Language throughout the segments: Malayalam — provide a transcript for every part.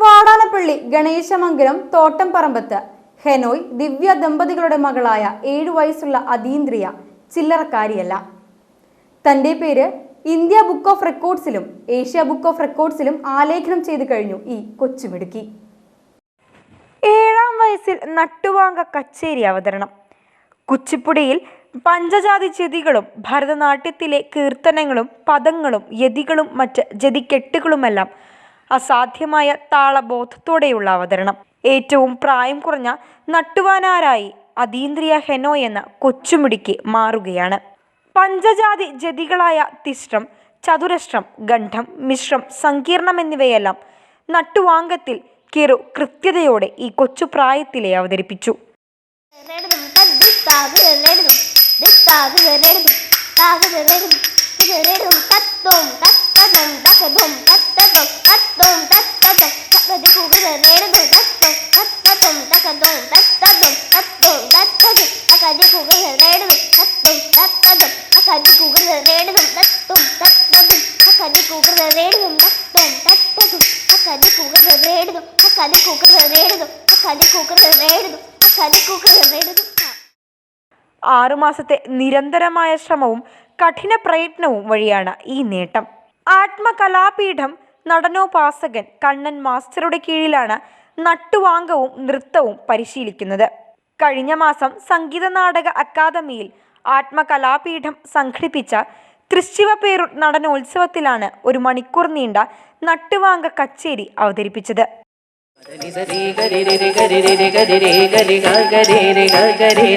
വാടാനപ്പള്ളി ഗണേശമംഗലം തോട്ടംപറമ്പത്ത്. ഹെനോയ് ദിവ്യ ദമ്പതികളുടെ മകളായ ഏഴു വയസ്സുള്ള അതീന്ദ്രിയ ചില്ലറക്കാരിയല്ല. തന്റെ പേര് ഇന്ത്യ ബുക്ക് ഓഫ് റെക്കോർഡ്സിലും ഏഷ്യ ബുക്ക് ഓഫ് റെക്കോർഡ്സിലും ആലേഖനം ചെയ്തു കഴിഞ്ഞു ഈ കൊച്ചുമിടുക്കി. ഏഴാം വയസ്സിൽ നട്ടുവാങ്ക കച്ചേരി അവതരണം. കുച്ചിപ്പുടിയിൽ പഞ്ചജാതി ചെതികളും ഭരതനാട്യത്തിലെ കീർത്തനങ്ങളും പദങ്ങളും യതികളും മറ്റ് ജതിക്കെട്ടുകളുമെല്ലാം അസാധ്യമായ താളബോധത്തോടെയുള്ള അവതരണം. ഏറ്റവും പ്രായം കുറഞ്ഞ നട്ടുവാനാരായി അതീന്ദ്രിയ ഹെനോ എന്ന കൊച്ചുമിടിക്ക് മാറുകയാണ്. പഞ്ചജാതി ജതികളായ തിഷ്ട്രം ചതുരശ്രം ഗണ്ഠം മിശ്രം സങ്കീർണം എന്നിവയെല്ലാം നട്ടുവാങ്കത്തിൽ കിറു കൃത്യതയോടെ ഈ കൊച്ചു പ്രായത്തിലെ അവതരിപ്പിച്ചു താകുതലെടുതും കതി കുക്കർ നേടുന്നു കതി കുക്കർ നേടുന്നു ആറുമാസത്തെ നിരന്തരമായ ശ്രമവും കഠിന പ്രയത്നവും വഴിയാണ് ഈ നേട്ടം. ആത്മകലാപീഠം നടനോപാസകൻ കണ്ണൻ മാസ്റ്ററുടെ കീഴിലാണ് നട്ടുവാങ്കവും നൃത്തവും പരിശീലിക്കുന്നത്. കഴിഞ്ഞ മാസം സംഗീത നാടക അക്കാദമിയിൽ ആത്മകലാപീഠം സംഘടിപ്പിച്ച തൃശ്ശിവപേരൂർ നടനോത്സവത്തിലാണ് ഒരു മണിക്കൂർ നീണ്ട നട്ടുവാങ്ക കച്ചേരി അവതരിപ്പിച്ചത്. ని సరి గరి రి రి గరి రి రి గరి రి గరి గ గరి రి గ గరి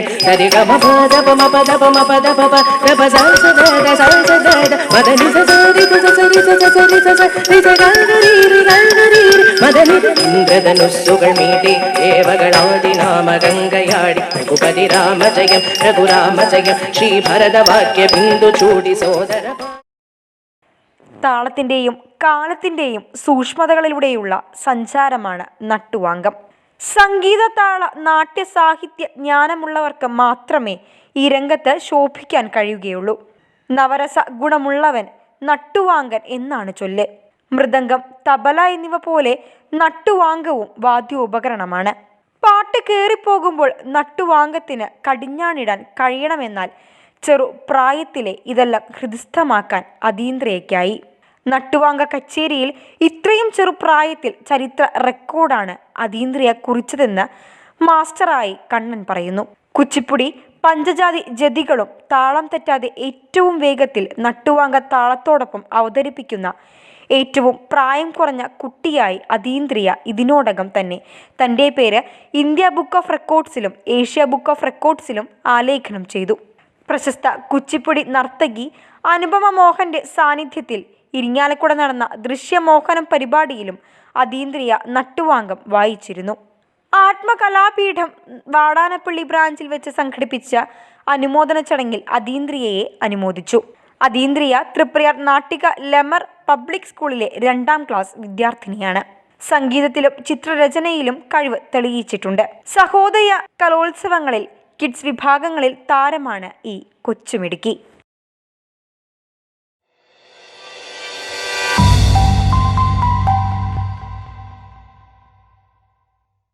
താളത്തിന്റെയും കാലത്തിന്റെയും സൂക്ഷ്മതകളിലൂടെയുള്ള സഞ്ചാരമാണ് നട്ടുവാങ്കം. സംഗീത താള നാട്യ സാഹിത്യ ജ്ഞാനമുള്ളവർക്ക് മാത്രമേ ഈ രംഗത്ത് ശോഭിക്കാൻ കഴിയുകയുള്ളൂ. നവരസ ഗുണമുള്ളവൻ നട്ടുവാങ്കൻ എന്നാണ് ചൊല്ല്. മൃദംഗം തബല എന്നിവ പോലെ നട്ടുവാങ്കവും വാദ്യോപകരണമാണ്. പാട്ട് കയറിപ്പോകുമ്പോൾ നട്ടുവാങ്കത്തിന് കടിഞ്ഞാണിടാൻ കഴിയണമെന്നാൽ ചെറു പ്രായത്തിലെ ഇതെല്ലാം ഹൃദിസ്ഥമാക്കാൻ അതീന്ദ്രയ്ക്കായി നട്ടുവാങ്ക കച്ചേരിയിൽ ഇത്രയും ചെറുപ്രായത്തിൽ ചരിത്ര റെക്കോർഡാണ് അതീന്ദ്രിയ കുറിച്ചതെന്ന് മാസ്റ്ററായി കണ്ണൻ പറയുന്നു. കുച്ചിപ്പുടി പഞ്ചജാതി ജതികളും താളം തെറ്റാതെ ഏറ്റവും വേഗത്തിൽ നട്ടുവാങ്ക താളത്തോടൊപ്പം അവതരിപ്പിക്കുന്ന ഏറ്റവും പ്രായം കുറഞ്ഞ കുട്ടിയായി അതീന്ദ്രിയ ഇതിനോടകം തന്നെ. തന്റെ പേര് ഇന്ത്യ ബുക്ക് ഓഫ് റെക്കോർഡ്സിലും ഏഷ്യ ബുക്ക് ഓഫ് റെക്കോർഡ്സിലും ആലേഖനം ചെയ്തു. പ്രശസ്ത കുച്ചിപ്പുടി നർത്തകി അനുപമ മോഹന്റെ സാന്നിധ്യത്തിൽ ഇരിങ്ങാലക്കുട നടന്ന ദൃശ്യമോഹനം പരിപാടിയിലും അതീന്ദ്രിയ നട്ടുവാങ്കം വായിച്ചിരുന്നു. ആത്മകലാപീഠം വാടാനപ്പള്ളി ബ്രാഞ്ചിൽ വെച്ച് സംഘടിപ്പിച്ച അനുമോദന ചടങ്ങിൽ അതീന്ദ്രിയയെ അനുമോദിച്ചു. അതീന്ദ്രിയ തൃപ്രയാർ നാട്ടിക ലെമർ പബ്ലിക് സ്കൂളിലെ രണ്ടാം ക്ലാസ് വിദ്യാർത്ഥിനിയാണ്. സംഗീതത്തിലും ചിത്രരചനയിലും കഴിവ് തെളിയിച്ചിട്ടുണ്ട്. സഹോദയ കലോത്സവങ്ങളിൽ കിഡ്സ് വിഭാഗങ്ങളിൽ താരമാണ് ഈ കൊച്ചുമിടുക്കി.